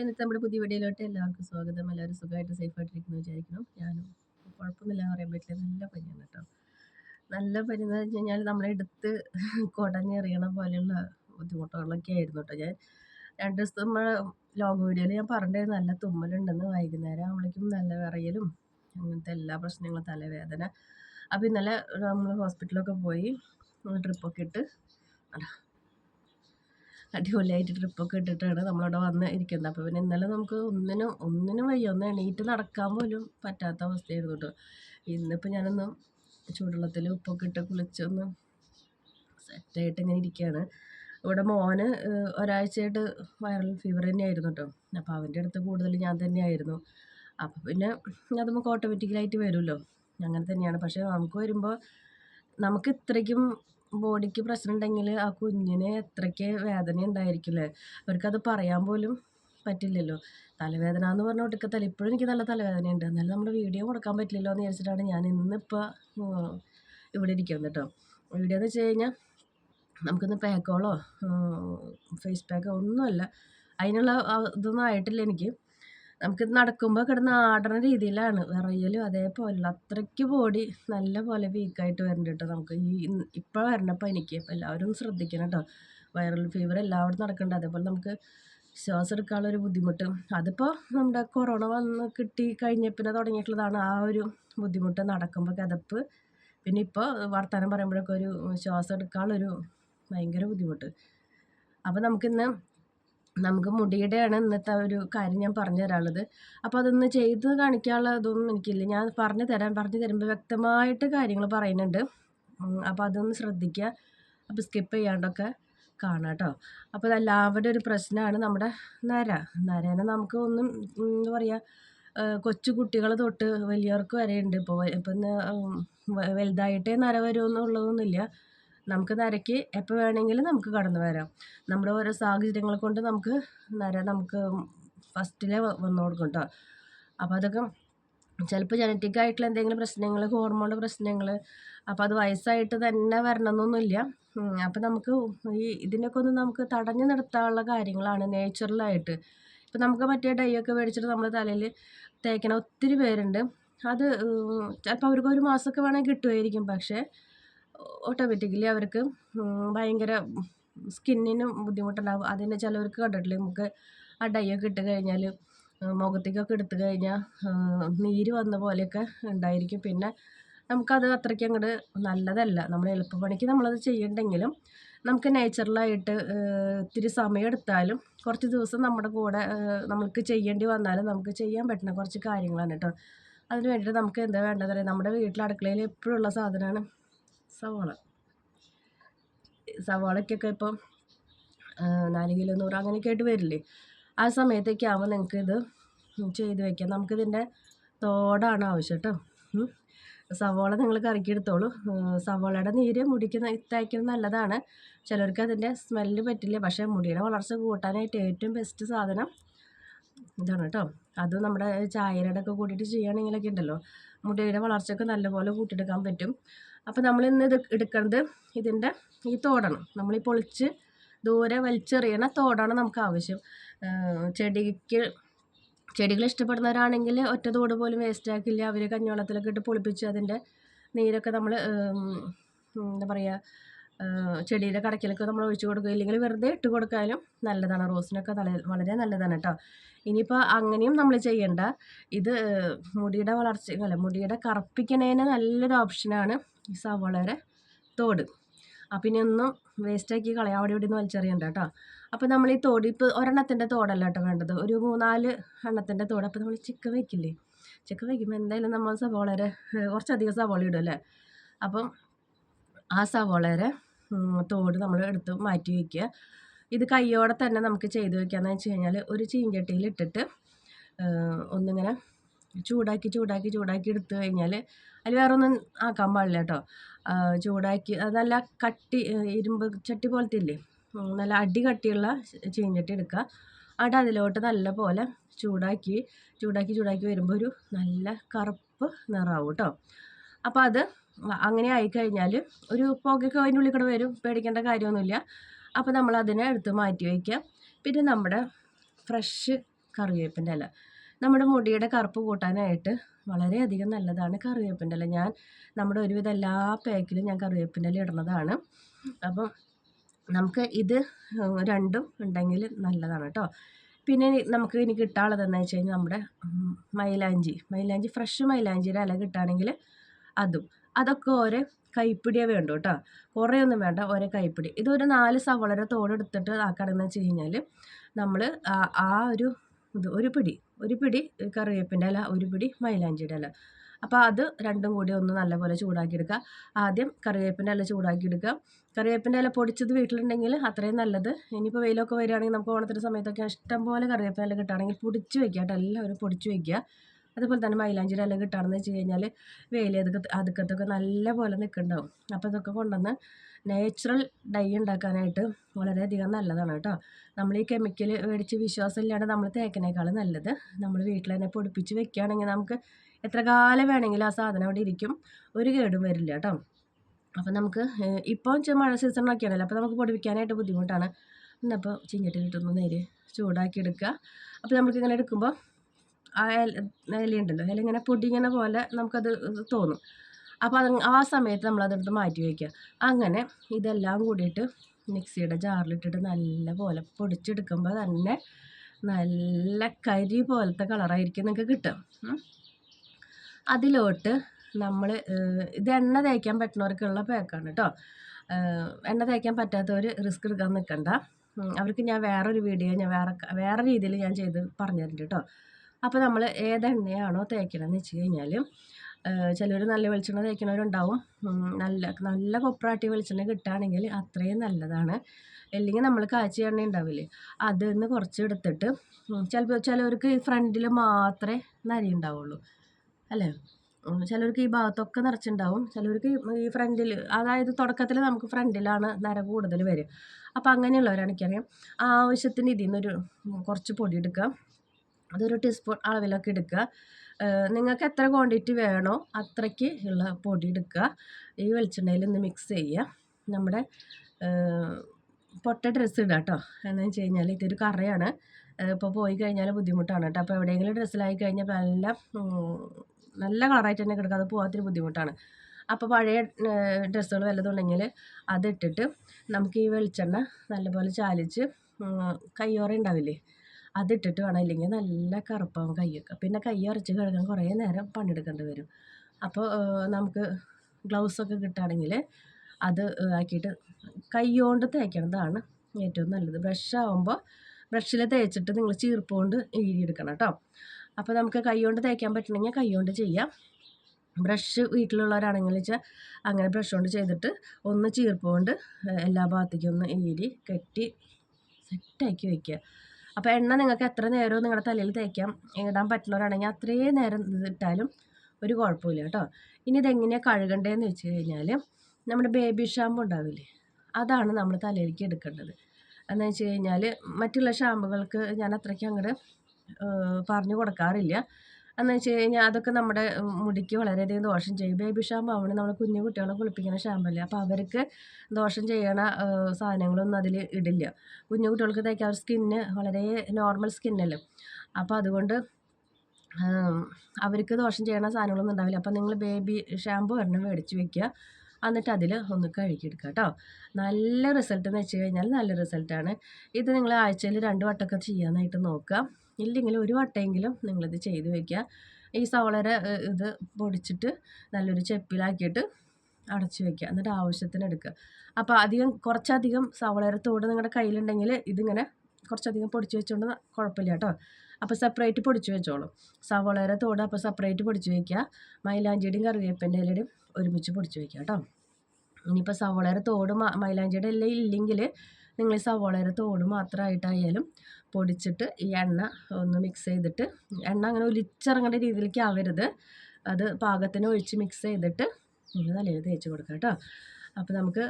ഇന്നത്തെ നമ്മുടെ പുതിയ വീഡിയോയിലോട്ട് എല്ലാവർക്കും സ്വാഗതം. എല്ലാവരും സുഖമായിട്ട് സേഫായിട്ടിരിക്കുന്നു വിചാരിക്കണം ഞാനും കുഴപ്പമൊന്നുമില്ല. പറയാൻ പറ്റില്ല നല്ല പനിയാണ് കേട്ടോ. നല്ല പനി എന്ന് വെച്ച് കഴിഞ്ഞാൽ നമ്മളെടുത്ത് കുടഞ്ഞെറിയണ പോലെയുള്ള ബുദ്ധിമുട്ടുകളൊക്കെ ആയിരുന്നു കേട്ടോ. ഞാൻ രണ്ട് ദിവസം നമ്മൾ ലോങ് വീഡിയോയിൽ ഞാൻ പറഞ്ഞിരുന്നു. നല്ല തുമ്മലുണ്ടെന്ന് വൈകുന്നേരം ആകുമ്പോഴേക്കും നല്ല വിറയലും അങ്ങനത്തെ എല്ലാ പ്രശ്നങ്ങളും തലവേദന. അപ്പോൾ ഇന്നലെ നമ്മൾ ഹോസ്പിറ്റലൊക്കെ പോയി. ട്രിപ്പൊക്കെ ഇട്ട്. അടിപൊളിയായിട്ട് ട്രിപ്പൊക്കെ ഇട്ടിട്ടാണ് നമ്മളവിടെ വന്ന് ഇരിക്കുന്നത്. അപ്പോൾ പിന്നെ ഇന്നലെ നമുക്ക് ഒന്നിനും ഒന്നിനും വയ്യ. ഒന്ന് എണീറ്റ് നടക്കാൻ പോലും പറ്റാത്ത അവസ്ഥയായിരുന്നു കേട്ടോ. ഇന്നിപ്പോൾ ഞാനൊന്ന് ചൂടുവെള്ളത്തിൽ ഉപ്പൊക്കെ ഇട്ട് കുളിച്ചൊന്ന് സെറ്റായിട്ട് ഇങ്ങനെ ഇരിക്കുകയാണ് ഇവിടെ മോന് ഒരാഴ്ചയായിട്ട് വൈറൽ ഫീവർ തന്നെയായിരുന്നു കേട്ടോ. അപ്പോൾ അവന്റെ അടുത്ത് കൂടുതൽ ഞാൻ തന്നെയായിരുന്നു. അപ്പോൾ പിന്നെ അത് നമുക്ക് ഓട്ടോമാറ്റിക്കലായിട്ട് വരുമല്ലോ. അങ്ങനെ തന്നെയാണ്. പക്ഷേ നമുക്ക് വരുമ്പോൾ നമുക്ക് ഇത്രയ്ക്കും ബോഡിക്ക് പ്രശ്നം ഉണ്ടെങ്കിൽ ആ കുഞ്ഞിന് എത്രയ്ക്ക് വേദന ഉണ്ടായിരിക്കില്ലേ? അവർക്കത് പറയാൻ പോലും പറ്റില്ലല്ലോ. തലവേദന എന്ന് പറഞ്ഞ തല ഇപ്പോഴും എനിക്ക് നല്ല തലവേദനയുണ്ട്. എന്നാലും നമ്മുടെ വീഡിയോ കൊടുക്കാൻ പറ്റില്ലല്ലോ എന്ന് വിചാരിച്ചിട്ടാണ് ഞാൻ ഇന്നിപ്പോൾ ഇവിടെ ഇരിക്കുന്നത് കേട്ടോ. വീഡിയോ എന്ന് വെച്ച് കഴിഞ്ഞാൽ നമുക്കിന്ന് പാക്കോളോ ഫേസ് പാക്കോ ഒന്നുമല്ല. അതിനുള്ള ഇതൊന്നും ആയിട്ടില്ല എനിക്ക്. നമുക്ക് നടക്കുമ്പോൾ കിടന്ന് ആടണ രീതിയിലാണ്. വിറയലും അതേപോലെ അത്രയ്ക്ക് ബോഡി നല്ല പോലെ വീക്കായിട്ട് വരുന്നുണ്ട് കേട്ടോ നമുക്ക്. ഈ ഇപ്പോൾ വരണപ്പോൾ പനിക്ക് അപ്പോൾ എല്ലാവരും ശ്രദ്ധിക്കണം കേട്ടോ വൈറൽ ഫീവർ എല്ലായിടത്തും നടക്കുന്നുണ്ട് അതേപോലെ നമുക്ക് ശ്വാസം എടുക്കാനുള്ളൊരു ബുദ്ധിമുട്ട്. അതിപ്പോൾ നമ്മുടെ കൊറോണ വന്ന് കിട്ടി കഴിഞ്ഞ പിന്നെ തുടങ്ങിയിട്ടുള്ളതാണ് ആ ഒരു ബുദ്ധിമുട്ട് നടക്കുമ്പോൾ കിതപ്പ് പിന്നെ ഇപ്പോൾ വർത്തമാനം പറയുമ്പോഴൊക്കെ ഒരു ശ്വാസം എടുക്കാനുള്ളൊരു ഭയങ്കര ബുദ്ധിമുട്ട്. അപ്പോൾ നമുക്കിന്ന് നമുക്ക് മുടിയുടെയാണ് ഇന്നത്തെ ഒരു കാര്യം ഞാൻ പറഞ്ഞു തരാനുള്ളത് അപ്പോൾ അതൊന്ന് ചെയ്ത് കാണിക്കാനുള്ള ഇതൊന്നും എനിക്കില്ല. ഞാൻ പറഞ്ഞു തരാൻ പറഞ്ഞു തരുമ്പോൾ വ്യക്തമായിട്ട് കാര്യങ്ങൾ പറയുന്നുണ്ട്. അപ്പോൾ അതൊന്ന് ശ്രദ്ധിക്കുക. അപ്പോൾ സ്കിപ്പ് ചെയ്യാണ്ടൊക്കെ കാണാം കേട്ടോ. അപ്പോൾ അതെല്ലാവരുടെ ഒരു പ്രശ്നമാണ് നമ്മുടെ നര. നരേനെ നമുക്ക് ഒന്നും എന്താ പറയുക കൊച്ചു കുട്ടികൾ തൊട്ട് വലിയവർക്ക് വരെയുണ്ട് ഇപ്പോൾ ഇപ്പം വലുതായിട്ടേ നര വരുമെന്നുള്ളതൊന്നുമില്ല. നമുക്ക് നരയ്ക്ക് എപ്പോൾ വേണമെങ്കിലും നമുക്ക് കടന്നു വരാം. നമ്മുടെ ഓരോ സാഹചര്യങ്ങൾ കൊണ്ട് നമുക്ക് നര നമുക്ക് ഫസ്റ്റിലേ വന്നു കൊടുക്കും കേട്ടോ അപ്പോൾ അതൊക്കെ ചിലപ്പോൾ ജനറ്റിക് ആയിട്ടുള്ള എന്തെങ്കിലും പ്രശ്നങ്ങൾ ഹോർമോണിന്റെ പ്രശ്നങ്ങൾ അപ്പോൾ അത് വയസ്സായിട്ട് തന്നെ വരണമെന്നൊന്നുമില്ല. അപ്പോൾ നമുക്ക് ഈ ഇതിനൊക്കെ ഒന്ന് നമുക്ക് തടഞ്ഞു നിർത്താനുള്ള കാര്യങ്ങളാണ് നേച്ചുറലായിട്ട് ഇപ്പോൾ നമുക്ക് മറ്റേ ഡൈ ഒക്കെ മേടിച്ചിട്ട് നമ്മുടെ തലയിൽ തേക്കണ ഒത്തിരി പേരുണ്ട്. അത് ചിലപ്പോൾ അവർക്ക് ഒരു മാസമൊക്കെ വേണമെങ്കിൽ കിട്ടുമായിരിക്കും പക്ഷേ ഓട്ടോമാറ്റിക്കലി അവർക്ക് ഭയങ്കര സ്കിന്നിനും ബുദ്ധിമുട്ടുണ്ടാകും അതിന് ചിലവർക്ക് കണ്ടിട്ടില്ലേ? നമുക്ക് ആ ഡൈ ഒക്കെ ഇട്ട് കഴിഞ്ഞാൽ മുഖത്തേക്കൊക്കെ എടുത്തു കഴിഞ്ഞാൽ നീര് വന്ന പോലെയൊക്കെ ഉണ്ടായിരിക്കും. പിന്നെ നമുക്കത് അത്രയ്ക്ക് അങ്ങോട്ട് നല്ലതല്ല. നമ്മൾ എളുപ്പപ്പണിക്ക് നമ്മളത് ചെയ്യണ്ടെങ്കിലും നമുക്ക് നാച്ചുറലായിട്ട് ഇത്തിരി സമയമെടുത്താലും കുറച്ച് ദിവസം നമ്മുടെ കൂടെ നമുക്ക് ചെയ്യേണ്ടി വന്നാലും നമുക്ക് ചെയ്യാൻ പറ്റുന്ന കുറച്ച് കാര്യങ്ങളാണ് കേട്ടോ. അതിന് വേണ്ടിയിട്ട് നമുക്ക് എന്താ വേണ്ടത് നമ്മുടെ വീട്ടിൽ അടുക്കളയിൽ എപ്പോഴും ഉള്ള സാധനമാണ് സവാള. സവാളയ്ക്കൊക്കെ ഇപ്പം നാല് കിലോ നൂറ് അങ്ങനെയൊക്കെ ആയിട്ട് വരില്ലേ? ആ സമയത്തൊക്കെ ആകുമ്പോൾ നിങ്ങൾക്ക് ഇത് ചെയ്ത് വയ്ക്കാം നമുക്കിതിന്റെ തോടാണ് ആവശ്യം കേട്ടോ. സവാള നിങ്ങൾ കറക്കിയെടുത്തോളൂ. സവാളയുടെ നീര് മുടിക്ക് തേക്കുന്നത് നല്ലതാണ്. ചിലർക്ക് അതിന്റെ സ്മെല്ല് പറ്റില്ല. പക്ഷേ മുടിയുടെ വളർച്ച കൂട്ടാനായിട്ട് ഏറ്റവും ബെസ്റ്റ് സാധനം ഇതാണ് കേട്ടോ. അത് നമ്മുടെ ചായയുടെ കൂട്ടിയിട്ട് ചെയ്യുകയാണെങ്കിലൊക്കെ ഉണ്ടല്ലോ. മുടിയുടെ വളർച്ചയൊക്കെ നല്ലപോലെ കൂട്ടിയെടുക്കാൻ പറ്റും. അപ്പോൾ നമ്മൾ ഇന്ന് ഇത് എടുക്കുന്നത് ഇതിന്റെ ഈ തോടണം. നമ്മൾ ഈ പൊളിച്ച് ദൂരെ വലിച്ചെറിയണ തോടാണ് നമുക്ക് ആവശ്യം. ചെടിക്ക് ചെടികൾ ഇഷ്ടപ്പെടുന്നവരാണെങ്കിൽ ഒറ്റ തോട് പോലും വേസ്റ്റാക്കില്ല അവർ കഞ്ഞിവെള്ളത്തിലൊക്കെ ഇട്ട് പൊളിപ്പിച്ച് അതിന്റെ നീരൊക്കെ നമ്മൾ എന്താ പറയുക ചെടിയുടെ കടക്കിലൊക്കെ നമ്മൾ ഒഴിച്ചു കൊടുക്കുക. ഇല്ലെങ്കിൽ വെറുതെ ഇട്ട് കൊടുക്കാനും നല്ലതാണ്. റോസിനൊക്കെ വളരെ നല്ലതാണ് കേട്ടോ. ഇനിയിപ്പോൾ അങ്ങനെയും നമ്മൾ ചെയ്യണ്ട. ഇത് മുടിയുടെ വളർച്ച അല്ല മുടിയുടെ കറുപ്പിക്കണേന് നല്ലൊരു ഓപ്ഷനാണ് ഈ സവോളയുടെ തോട്. അപ്പം ഇനി ഒന്നും വേസ്റ്റാക്കി കളയാം. അവിടെ ഇവിടെ നിന്ന് വലിച്ചെറിയണ്ട കേട്ടോ. അപ്പോൾ നമ്മൾ ഈ തോട് ഇപ്പോൾ ഒരെണ്ണത്തിന്റെ തോടല്ല കേട്ടോ വേണ്ടത്. ഒരു മൂന്നാൽ എണ്ണത്തിന്റെ തോട്. അപ്പോൾ നമ്മൾ ചിക്കൻ വയ്ക്കില്ലേ ചിക്കൻ വയ്ക്കുമ്പോൾ എന്തായാലും നമ്മൾ സവോളയുടെ കുറച്ചധികം സവോള ഇടും അല്ലേ? അപ്പം ആ സവോളയുടെ തോട് നമ്മൾ എടുത്ത് മാറ്റി വയ്ക്കുക ഇത് കയ്യോടെ തന്നെ നമുക്ക് ചെയ്ത് വയ്ക്കാമെന്ന് വെച്ച് കഴിഞ്ഞാൽ ഒരു ചീഞ്ചട്ടിയിൽ ഇട്ടിട്ട് ഒന്നിങ്ങനെ ചൂടാക്കി ചൂടാക്കി ചൂടാക്കി എടുത്തു കഴിഞ്ഞാൽ അതിൽ വേറെ ഒന്നും ആക്കാൻ പാടില്ല കേട്ടോ. ചൂടാക്കി അത് നല്ല കട്ടി ഇരുമ്പ് ചട്ടി പോലത്തെ ഇല്ലേ? നല്ല അടി കട്ടിയുള്ള ചീഞ്ചട്ടി എടുക്കുക. അവിടെ അതിലോട്ട് നല്ല പോലെ ചൂടാക്കി ചൂടാക്കി ചൂടാക്കി വരുമ്പോൾ ഒരു നല്ല കറുപ്പ് നിറാവും കേട്ടോ. അപ്പോൾ അത് അങ്ങനെ ആയിക്കഴിഞ്ഞാൽ ഒരു പുകയൊക്കെ അതിന്റെ ഉള്ളിൽ കൂടെ വരും പേടിക്കേണ്ട കാര്യമൊന്നുമില്ല. അപ്പോൾ നമ്മൾ അതിനെ എടുത്ത് മാറ്റി വയ്ക്കുക. പിന്നെ നമ്മുടെ ഫ്രഷ് കറിവേപ്പിന്റെ ഇല. നമ്മുടെ മുടിയുടെ കറുപ്പ് കൂട്ടാനായിട്ട് വളരെയധികം നല്ലതാണ് കറിവേപ്പിന്റെ ഇല. ഞാൻ നമ്മുടെ ഒരുവിധം എല്ലാ പാക്കിലും ഞാൻ കറിവേപ്പിന്റെ ഇല ഇടുന്നതാണ്. അപ്പം നമുക്ക് ഇത് രണ്ടും ഉണ്ടെങ്കിൽ നല്ലതാണ് കേട്ടോ. പിന്നെ നമുക്ക് ഇനി കിട്ടാനുള്ളതെന്ന് വെച്ച് കഴിഞ്ഞാൽ നമ്മുടെ മൈലാഞ്ചി. മൈലാഞ്ചി ഫ്രഷ് മൈലാഞ്ചിയുടെ ഇല കിട്ടുകയാണെങ്കിൽ അതും. അതൊക്കെ ഓരോ കൈപ്പിടിയേ വേണ്ടു കേട്ടോ കുറേയൊന്നും വേണ്ട ഓരോ കൈപ്പിടി. ഇതൊരു നാല് സവളയുടെ തോടെടുത്തിട്ട് ആക്കുകയാണെന്ന് വെച്ച് കഴിഞ്ഞാൽ നമ്മൾ ആ ഒരു ഇത് ഒരു പിടി ഒരു പിടി കറിവേപ്പിന്റെ അല്ല ഒരു പിടി മൈലാഞ്ചിയുടെ അല്ല അപ്പോൾ അത് രണ്ടും കൂടി ഒന്ന് നല്ലപോലെ ചൂടാക്കിയെടുക്കുക. ആദ്യം കറിവേപ്പിന്റെ അല്ല ചൂടാക്കിയെടുക്കുക. കറിവേപ്പിന്റെ അല്ല പൊടിച്ചത് വീട്ടിലുണ്ടെങ്കിൽ അത്രയും നല്ലത്. ഇനിയിപ്പോൾ വെയിലൊക്കെ വരികയാണെങ്കിൽ നമുക്ക് ഓണത്തിന്റെ സമയത്തൊക്കെ ഇഷ്ടംപോലെ കറിവേപ്പിന്റെ ഇല കിട്ടുകയാണെങ്കിൽ പൊടിച്ച് വയ്ക്കുക കേട്ടോ എല്ലാവരും പൊടിച്ച് വയ്ക്കുക അതുപോലെ തന്നെ മൈലാഞ്ചിയുടെ ഇല കിട്ടുകയാണെന്ന് വെച്ച് കഴിഞ്ഞാൽ വെയിൽ അതൊക്കെ അതുക്കത്തൊക്കെ നല്ല പോലെ നിൽക്കുന്നുണ്ടാവും. അപ്പോൾ ഇതൊക്കെ കൊണ്ടുവന്ന് നാച്ചുറൽ ഡൈ ഉണ്ടാക്കാനായിട്ട് വളരെയധികം നല്ലതാണ് കേട്ടോ. നമ്മൾ ഈ കെമിക്കൽ മേടിച്ച് വിശ്വാസമില്ലാണ്ട് നമ്മൾ തേക്കിനേക്കാളും നല്ലത്. നമ്മൾ വീട്ടിൽ തന്നെ പൊടിപ്പിച്ച് വെക്കുകയാണെങ്കിൽ നമുക്ക് എത്ര കാലം വേണമെങ്കിലും ആ സാധനം അവിടെ ഇരിക്കും. ഒരു കേടും വരില്ല കേട്ടോ. അപ്പം നമുക്ക് ഇപ്പോൾ മഴ സീസണൊക്കെയാണല്ലോ അപ്പോൾ നമുക്ക് പൊടിപ്പിക്കാനായിട്ട് ബുദ്ധിമുട്ടാണ്. എന്നപ്പോൾ ചിഞ്ഞിട്ടിട്ടൊന്ന് നേര് ചൂടാക്കി എടുക്കുക. അപ്പോൾ നമുക്ക് ഇങ്ങനെ എടുക്കുമ്പോൾ ആ ഇലയുണ്ടല്ലോ ഇല ഇങ്ങനെ പൊടിങ്ങനെ പോലെ നമുക്കത് തോന്നും. അപ്പോൾ അത് ആ സമയത്ത് നമ്മളതെടുത്ത് മാറ്റി വയ്ക്കുക അങ്ങനെ ഇതെല്ലാം കൂടിയിട്ട് മിക്സിയുടെ ജാറിലിട്ടിട്ട് നല്ല പോലെ പൊടിച്ചെടുക്കുമ്പോൾ തന്നെ നല്ല കരി പോലത്തെ കളറായിരിക്കും നിങ്ങൾക്ക് കിട്ടും അതിലോട്ട് നമ്മൾ ഇത് എണ്ണ തേക്കാൻ പറ്റുന്നവർക്കുള്ള പാക്കാണ് കേട്ടോ. എണ്ണ തേക്കാൻ പറ്റാത്തവർ റിസ്ക് എടുക്കാൻ നിൽക്കണ്ട അവർക്ക് ഞാൻ വേറൊരു വീഡിയോ ഞാൻ വേറെ വേറെ രീതിയിൽ ഞാൻ ചെയ്ത് പറഞ്ഞു തരുന്നുണ്ട് കേട്ടോ. അപ്പോൾ നമ്മൾ ഏതെണ്ണയാണോ തേക്കണമെന്ന് വെച്ച് കഴിഞ്ഞാൽ ചിലർ നല്ല വെളിച്ചെണ്ണ തേക്കണവരുണ്ടാവും നല്ല നല്ല കൊപ്രാട്ടി വെളിച്ചെണ്ണ കിട്ടുകയാണെങ്കിൽ അത്രയും നല്ലതാണ്. അല്ലെങ്കിൽ നമ്മൾ കാച്ചിയ എണ്ണ ഉണ്ടാവില്ലേ അതിൽ നിന്ന് കുറച്ച് എടുത്തിട്ട് ചിലപ്പോൾ ചിലവർക്ക് ഈ ഫ്രണ്ടിൽ മാത്രമേ നരി ഉണ്ടാവുള്ളൂ. അല്ലേ? ചിലവർക്ക് ഈ ഭാഗത്തൊക്കെ നിറച്ചുണ്ടാവും. ചിലവർക്ക് ഈ ഫ്രണ്ടിൽ അതായത് തുടക്കത്തിൽ നമുക്ക് ഫ്രണ്ടിലാണ് നര കൂടുതൽ വരും അപ്പോൾ അങ്ങനെയുള്ളവരാണെനിക്കറിയാം ആവശ്യത്തിന് ഇതിൽ നിന്നൊരു കുറച്ച് പൊടി എടുക്കുക. അതൊരു ടീസ്പൂൺ അളവിലൊക്കെ എടുക്കുക. നിങ്ങൾക്ക് എത്ര ക്വാണ്ടിറ്റി വേണോ അത്രയ്ക്ക് ഉള്ള പൊടി എടുക്കുക. ഈ വെളിച്ചെണ്ണയിൽ ഒന്ന് മിക്സ് ചെയ്യുക. നമ്മുടെ പൊട്ട ഡ്രസ്സ് ഇടുക കേട്ടോ. എന്ന് വെച്ച് കഴിഞ്ഞാൽ ഇതൊരു കറയാണ്. ഇപ്പോൾ പോയി കഴിഞ്ഞാൽ ബുദ്ധിമുട്ടാണ് കേട്ടോ. അപ്പോൾ എവിടെയെങ്കിലും ഡ്രസ്സിലായി കഴിഞ്ഞാൽ നല്ല നല്ല കളറായിട്ട് തന്നെ കിടക്കുക അത് പോകാത്തൊരു ബുദ്ധിമുട്ടാണ്. അപ്പോൾ പഴയ ഡ്രസ്സുകൾ വല്ലതുണ്ടെങ്കിൽ അതിട്ടിട്ട് നമുക്ക് ഈ വെളിച്ചെണ്ണ നല്ലപോലെ ചാലിച്ച് കയ്യോറ ഉണ്ടാവില്ലേ? അതിട്ടിട്ട് വേണം. ഇല്ലെങ്കിൽ നല്ല കറുപ്പാവും കൈയൊക്കെ പിന്നെ കൈ അരച്ച് കഴുകാൻ കുറേ നേരം പണിയെടുക്കേണ്ടി വരും. അപ്പോൾ നമുക്ക് ഗ്ലൗസൊക്കെ കിട്ടുകയാണെങ്കിൽ അത് ആക്കിയിട്ട് കൈ കൊണ്ട് ഏറ്റവും നല്ലത്. ബ്രഷ് ആകുമ്പോൾ ബ്രഷിൽ തേച്ചിട്ട് നിങ്ങൾ ചീർപ്പ് കൊണ്ട് ഈഴിയെടുക്കണം കേട്ടോ. അപ്പോൾ നമുക്ക് കൈ കൊണ്ട് തേക്കാൻ പറ്റണമെങ്കിൽ കൈ കൊണ്ട് ചെയ്യാം. ബ്രഷ് വീട്ടിലുള്ളവരാണെങ്കിൽ വെച്ചാൽ അങ്ങനെ ബ്രഷ് കൊണ്ട് ചെയ്തിട്ട് ഒന്ന് ചീർപ്പ് കൊണ്ട് എല്ലാ ഭാഗത്തേക്കും ഒന്ന് ഈരി കെട്ടി സെറ്റാക്കി വയ്ക്കുക അപ്പോൾ എണ്ണ നിങ്ങൾക്ക് എത്ര നേരവും നിങ്ങളുടെ തലയിൽ തേക്കാം ഇടാൻ പറ്റുന്നവരാണെങ്കിൽ അത്രയും നേരം ഇട്ടാലും ഒരു കുഴപ്പമില്ല കേട്ടോ. ഇനി ഇതെങ്ങനെയാണ് കഴുകണ്ടതെന്ന് വെച്ച് കഴിഞ്ഞാൽ നമ്മുടെ ബേബി ഷാമ്പു ഉണ്ടാവില്ലേ? അതാണ് നമ്മൾ തലയിലേക്ക് എടുക്കേണ്ടത്. എന്ന് വെച്ച് കഴിഞ്ഞാൽ മറ്റുള്ള ഷാമ്പുകൾക്ക് ഞാൻ അത്രയ്ക്ക് അങ്ങോട്ട് പറഞ്ഞു കൊടുക്കാറില്ല. എന്ന് വെച്ച് കഴിഞ്ഞാൽ അതൊക്കെ നമ്മുടെ മുടിക്ക് വളരെയധികം ദോഷം ചെയ്യും. ബേബി ഷാമ്പു ആവണേ നമ്മൾ കുഞ്ഞു കുട്ടികളെ കുളിപ്പിക്കുന്ന ഷാമ്പല്ലേ അപ്പോൾ അവർക്ക് ദോഷം ചെയ്യണ സാധനങ്ങളൊന്നും അതിൽ ഇടില്ല. കുഞ്ഞു കുട്ടികൾക്ക് തേക്കാൻ അവർ സ്കിന്ന് വളരെ നോർമൽ സ്കിന്നല്ലേ അപ്പോൾ അതുകൊണ്ട് അവർക്ക് ദോഷം ചെയ്യണ സാധനങ്ങളൊന്നും ഉണ്ടാവില്ല. അപ്പോൾ നിങ്ങൾ ബേബി ഷാമ്പു ഒരെണ്ണം മേടിച്ച് വെക്കുക. എന്നിട്ട് അതിൽ ഒന്ന് കഴുകിയെടുക്കുക കേട്ടോ. നല്ല റിസൾട്ട് എന്ന് വെച്ച് കഴിഞ്ഞാൽ നല്ല റിസൾട്ടാണ് ഇത് നിങ്ങൾ ആഴ്ചയിൽ രണ്ട് വട്ടമൊക്കെ ചെയ്യാനായിട്ട് നോക്കുക. ഇല്ലെങ്കിൽ ഒരു വട്ടമെങ്കിലും നിങ്ങളിത് ചെയ്ത് വയ്ക്കുക ഈ സവളയുടെ ഇത് പൊടിച്ചിട്ട് നല്ലൊരു ചെപ്പിലാക്കിയിട്ട് അടച്ച് വയ്ക്കുക എന്നിട്ട് ആവശ്യത്തിന് എടുക്കുക. അപ്പോൾ അധികം കുറച്ചധികം സവളയുടെ തോട് നിങ്ങളുടെ കയ്യിലുണ്ടെങ്കിൽ ഇതിങ്ങനെ കുറച്ചധികം പൊടിച്ച് വെച്ചുകൊണ്ട് കുഴപ്പമില്ല കേട്ടോ. അപ്പോൾ സെപ്പറേറ്റ് പൊടിച്ച് വെച്ചോളൂ. സവളയുടെ തോട് അപ്പോൾ സെപ്പറേറ്റ് പൊടിച്ച് വയ്ക്കുക മൈലാഞ്ചിയുടെയും കറിവേപ്പിന്റെ ഇലയുടെയും ഒരുമിച്ച് പൊടിച്ച് വയ്ക്കുക കേട്ടോ. ഇനിയിപ്പോൾ സവളയുടെ തോട് മൈലാഞ്ചിയുടെ ഇല ഇല്ലെങ്കിൽ നിങ്ങൾ സവോളയുടെ തോട് മാത്രമായിട്ടായാലും പൊടിച്ചിട്ട് ഈ എണ്ണ ഒന്ന് മിക്സ് ചെയ്തിട്ട് എണ്ണ അങ്ങനെ ഒലിച്ചിറങ്ങേണ്ട രീതിയിലേക്ക് ആവരുത്. അത് പാകത്തിന് ഒഴിച്ച് മിക്സ് ചെയ്തിട്ട് നിങ്ങൾ തലയിൽ തേച്ച് കൊടുക്കാം കേട്ടോ. അപ്പോൾ നമുക്ക്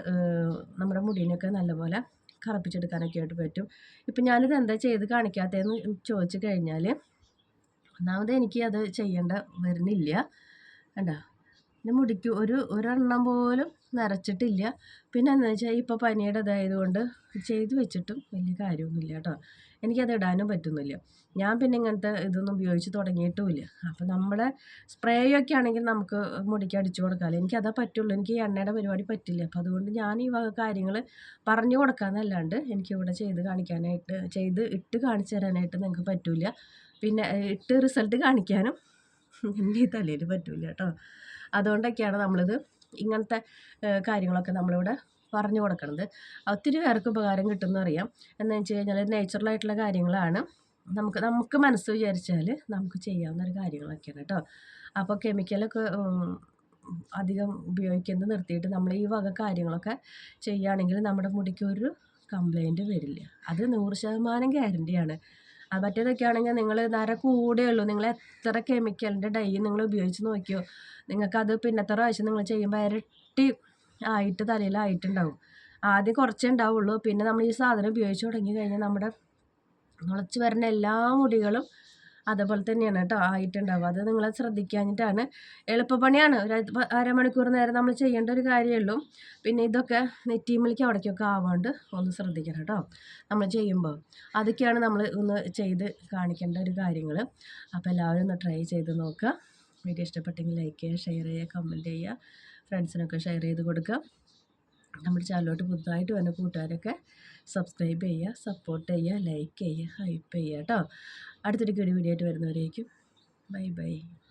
നമ്മുടെ മുടിയിനൊക്കെ നല്ലപോലെ കറപ്പിച്ചെടുക്കാനൊക്കെ ആയിട്ട് പറ്റും. ഇപ്പം ഞാനിത് എന്താ ചെയ്ത് കാണിക്കാത്തതെന്ന് ചോദിച്ചു കഴിഞ്ഞാൽ ഒന്നാമത് എനിക്ക് അത് ചെയ്യേണ്ട വരുന്നില്ല. കണ്ടോ? എന്റെ മുടിക്ക് ഒരു ഒരെണ്ണം പോലും നരച്ചിട്ടില്ല. പിന്നെ എന്താ വെച്ചാൽ ഇപ്പോൾ പനിയുടെ ഇതായതുകൊണ്ട് ചെയ്ത് വെച്ചിട്ടും വലിയ കാര്യമൊന്നുമില്ല കേട്ടോ. എനിക്കത് ഇടാനും പറ്റുന്നില്ല. ഞാൻ പിന്നെ ഇങ്ങനത്തെ ഇതൊന്നും ഉപയോഗിച്ച് തുടങ്ങിയിട്ടുമില്ല. അപ്പോൾ നമ്മുടെ സ്പ്രേ ഒക്കെ ആണെങ്കിൽ നമുക്ക് മുടിക്ക് അടിച്ചു കൊടുക്കാമല്ലോ. എനിക്കതേ പറ്റുള്ളൂ. എനിക്ക് ഈ എണ്ണയുടെ പരിപാടി പറ്റില്ല. അപ്പോൾ അതുകൊണ്ട് ഞാൻ ഈ വക കാര്യങ്ങൾ പറഞ്ഞു കൊടുക്കാമെന്നല്ലാണ്ട് എനിക്കിവിടെ ചെയ്ത് കാണിക്കാനായിട്ട് ചെയ്ത് ഇട്ട് കാണിച്ചു തരാനായിട്ട് നിങ്ങൾക്ക് പറ്റില്ല പിന്നെ ഇട്ട് റിസൾട്ട് കാണിക്കാനും എന്റെ ഈ തലയിൽ പറ്റില്ല കേട്ടോ. അതുകൊണ്ടൊക്കെയാണ് നമ്മളിത് ഇങ്ങനത്തെ കാര്യങ്ങളൊക്കെ നമ്മളിവിടെ പറഞ്ഞു കൊടുക്കുന്നത് ഒത്തിരി പേർക്ക് ഉപകാരം കിട്ടുമെന്നറിയാം എന്ന് വെച്ച് കഴിഞ്ഞാൽ നേച്ചുറലായിട്ടുള്ള കാര്യങ്ങളാണ്. നമുക്ക് നമുക്ക് മനസ്സ് വിചാരിച്ചാൽ നമുക്ക് ചെയ്യാവുന്ന ഒരു കാര്യങ്ങളൊക്കെയാണ് കേട്ടോ. അപ്പോൾ കെമിക്കലൊക്കെ അധികം ഉപയോഗിക്കുന്നത് നിർത്തിയിട്ട് നമ്മൾ ഈ വക കാര്യങ്ങളൊക്കെ ചെയ്യുകയാണെങ്കിൽ നമ്മുടെ മുടിക്ക് ഒരു കംപ്ലൈന്റ് വരില്ല. അത് നൂറ് ശതമാനം ഗ്യാരന്റിയാണ് മറ്റേതൊക്കെ ആണെങ്കിൽ നിങ്ങൾ നര കൂടെ ഉള്ളൂ. നിങ്ങൾ എത്ര കെമിക്കലിന്റെ ഡൈ നിങ്ങൾ ഉപയോഗിച്ച് നോക്കിയോ? നിങ്ങൾക്കത് പിന്നത്തെ പ്രാവശ്യം നിങ്ങൾ ചെയ്യുമ്പോൾ ഇരട്ടി ആയിട്ട് തലയിലായിട്ടുണ്ടാവും. ആദ്യം കുറച്ചേ ഉണ്ടാവുള്ളൂ. പിന്നെ നമ്മൾ ഈ സാധനം ഉപയോഗിച്ച് തുടങ്ങി കഴിഞ്ഞാൽ നമ്മുടെ മുളച്ച് വരുന്ന എല്ലാ മുടികളും അതേപോലെ തന്നെയാണ് കേട്ടോ ആയിട്ടുണ്ടാവുക. അത് നിങ്ങൾ ശ്രദ്ധിക്കാഞ്ഞിട്ടാണ് എളുപ്പപ്പണിയാണ്. ഒരു അരമണിക്കൂർ നേരം നമ്മൾ ചെയ്യേണ്ട ഒരു കാര്യമുള്ളൂ പിന്നെ ഇതൊക്കെ നെറ്റീമിലേക്ക് അവിടേക്കൊക്കെ ആവാണ്ട് ഒന്ന് ശ്രദ്ധിക്കണം കേട്ടോ നമ്മൾ ചെയ്യുമ്പോൾ. അതൊക്കെയാണ് നമ്മൾ ഒന്ന് ചെയ്ത് കാണിക്കേണ്ട ഒരു കാര്യങ്ങൾ അപ്പോൾ എല്ലാവരും ഒന്ന് ട്രൈ ചെയ്ത് നോക്കുക. വീഡിയോ ഇഷ്ടപ്പെട്ടെങ്കിൽ ലൈക്ക് ചെയ്യുക ഷെയർ ചെയ്യുക കമന്റ് ചെയ്യുക ഫ്രണ്ട്സിനൊക്കെ ഷെയർ ചെയ്ത് കൊടുക്കുക. നമ്മുടെ ചാനലോട്ട് പുതുതായിട്ട് വന്ന കൂട്ടുകാരൊക്കെ സബ്സ്ക്രൈബ് ചെയ്യുക സപ്പോർട്ട് ചെയ്യുക ലൈക്ക് ചെയ്യുക ഹൈപ്പ് ചെയ്യുക കേട്ടോ അടുത്തൊരു വീഡിയോ ആയിട്ട് വരുന്നവരേക്കും. Bye bye.